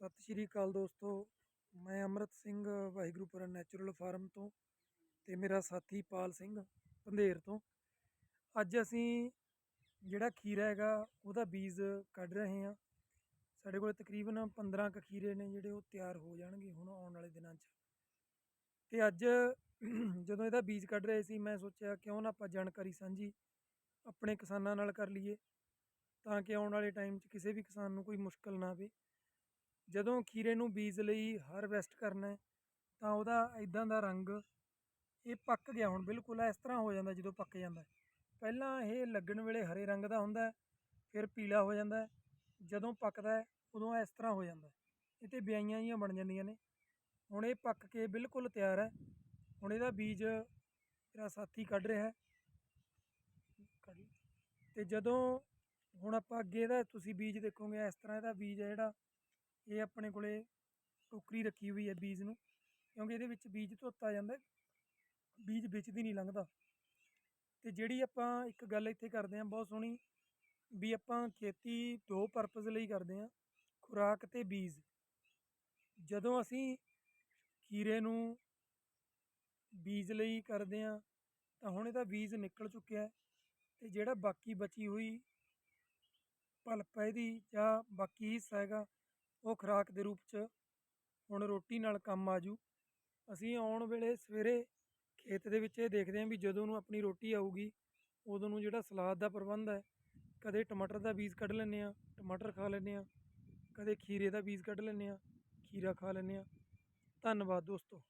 ਸਤਿ ਸ਼੍ਰੀ ਅਕਾਲ ਦੋਸਤੋ। ਮੈਂ ਅਮਰਤ ਸਿੰਘ ਵਾਹਿਗੁਰੂਪੁਰਾ ਨੈਚੁਰਲ ਫਾਰਮ ਤੋਂ ਤੇ ਮੇਰਾ ਸਾਥੀ ਪਾਲ ਸਿੰਘ ਪੰਧੇਰ ਤੋਂ। ਅੱਜ ਅਸੀਂ ਜਿਹੜਾ ਖੀਰਾ ਹੈਗਾ, ਉਹਦਾ ਬੀਜ ਕੱਢ ਰਹੇ ਹਾਂ। ਸਾਡੇ ਕੋਲ ਤਕਰੀਬਨ 15 ਕੁ ਖੀਰੇ ਨੇ ਜਿਹੜੇ ਉਹ ਤਿਆਰ ਹੋ ਜਾਣਗੇ ਹੁਣ ਆਉਣ ਵਾਲੇ ਦਿਨਾਂ 'ਚ। ਤੇ ਅੱਜ ਜਦੋਂ ਇਹਦਾ ਬੀਜ ਕੱਢ ਰਹੇ ਸੀ, ਮੈਂ ਸੋਚਿਆ ਕਿਉਂ ਨਾ ਆਪਾਂ ਜਾਣਕਾਰੀ ਸਾਂਝੀ ਆਪਣੇ ਕਿਸਾਨਾਂ ਨਾਲ ਕਰ ਲਈਏ, ਤਾਂ ਕਿ ਆਉਣ ਵਾਲੇ ਟਾਈਮ 'ਚ ਕਿਸੇ ਵੀ ਕਿਸਾਨ ਨੂੰ ਕੋਈ ਮੁਸ਼ਕਲ ਨਾ ਆਵੇ। ਜਦੋਂ ਖੀਰੇ ਨੂੰ ਬੀਜ ਲਈ ਹਾਰਵੈਸਟ ਕਰਨਾ ਹੈ, ਤਾਂ ਉਹਦਾ ਇਦਾਂ ਦਾ ਰੰਗ ਇਹ ਪੱਕ ਗਿਆ ਹੁਣ, ਬਿਲਕੁਲ ਇਸ ਤਰ੍ਹਾਂ ਹੋ ਜਾਂਦਾ ਜਦੋਂ ਪੱਕ ਜਾਂਦਾ ਪਹਿਲਾਂ ਇਹ ਲੱਗਣ ਵੇਲੇ ਹਰੇ ਰੰਗ ਦਾ ਹੁੰਦਾ ਫਿਰ ਪੀਲਾ ਹੋ ਜਾਂਦਾ ਜਦੋਂ ਪੱਕਦਾ ਉਦੋਂ ਇਸ ਤਰ੍ਹਾਂ ਹੋ ਜਾਂਦਾ ਇਹ ਤੇ ਬਿਆਈਆਂ ਜੀਆਂ ਬਣ ਜਾਂਦੀਆਂ ਨੇ। ਹੁਣ ਇਹ ਪੱਕ ਕੇ ਬਿਲਕੁਲ ਤਿਆਰ ਹੈ। ਹੁਣ ਇਹਦਾ ਬੀਜ ਮੇਰਾ ਸਾਥੀ ਕੱਢ ਰਿਹਾ ਹੈ। ਤੇ ਜਦੋਂ ਹੁਣ ਆਪਾਂ ਅੱਗੇ ਇਹਦਾ ਤੁਸੀਂ ਬੀਜ ਦੇਖੋਗੇ, ਇਸ ਤਰ੍ਹਾਂ ਇਹਦਾ ਬੀਜ ਹੈ ਜਿਹੜਾ ਇਹ ਆਪਣੇ ਕੋਲੇ ਟੋਕਰੀ ਰੱਖੀ ਹੋਈ ਹੈ ਬੀਜ ਨੂੰ, ਕਿਉਂਕਿ ਇਹਦੇ ਵਿੱਚ ਬੀਜ ਧੋਤਾ ਜਾਂਦਾ ਬੀਜ ਵਿੱਚ ਦੀ ਨਹੀਂ ਲੰਘਦਾ। ਤੇ ਜਿਹੜੀ ਆਪਾਂ ਇੱਕ ਗੱਲ ਇੱਥੇ ਕਰਦੇ ਹਾਂ, ਬਹੁਤ ਸੋਹਣੀ, ਵੀ ਆਪਾਂ ਖੇਤੀ ਦੋ ਪਰਪਸ ਲਈ ਕਰਦੇ ਹਾਂ, ਖੁਰਾਕ ਤੇ ਬੀਜ। ਜਦੋਂ ਅਸੀਂ ਖੀਰੇ ਨੂੰ ਬੀਜ ਲਈ ਕਰਦੇ ਹਾਂ, ਤਾਂ ਹੁਣ ਇਹਦਾ ਬੀਜ ਨਿਕਲ ਚੁੱਕਿਆ ਹੈ ਤੇ ਜਿਹੜਾ ਬਾਕੀ ਬਚੀ ਹੋਈ ਪਲਪ ਇਹਦੀ ਜਾਂ ਬਾਕੀ ਹਿੱਸਾ ਹੈਗਾ ਉਹ ਖੁਰਾਕ ਦੇ ਰੂਪ 'ਚ ਹੁਣ ਰੋਟੀ ਨਾਲ ਕੰਮ ਆ ਜੂ ਅਸੀਂ ਆਉਣ ਵੇਲੇ ਸਵੇਰੇ ਖੇਤ ਦੇ ਵਿੱਚ ਇਹ ਦੇਖਦੇ ਹਾਂ ਵੀ ਜਦੋਂ ਨੂੰ ਆਪਣੀ ਰੋਟੀ ਆਊਗੀ, ਉਦੋਂ ਨੂੰ ਜਿਹੜਾ ਸਲਾਦ ਦਾ ਪ੍ਰਬੰਧ ਹੈ, ਕਦੇ ਟਮਾਟਰ ਦਾ ਬੀਜ ਕੱਢ ਲੈਂਦੇ ਹਾਂ, ਟਮਾਟਰ ਖਾ ਲੈਂਦੇ ਹਾਂ, ਕਦੇ ਖੀਰੇ ਦਾ ਬੀਜ ਕੱਢ ਲੈਂਦੇ ਹਾਂ, ਖੀਰਾ ਖਾ ਲੈਂਦੇ ਹਾਂ। ਧੰਨਵਾਦ ਦੋਸਤੋ।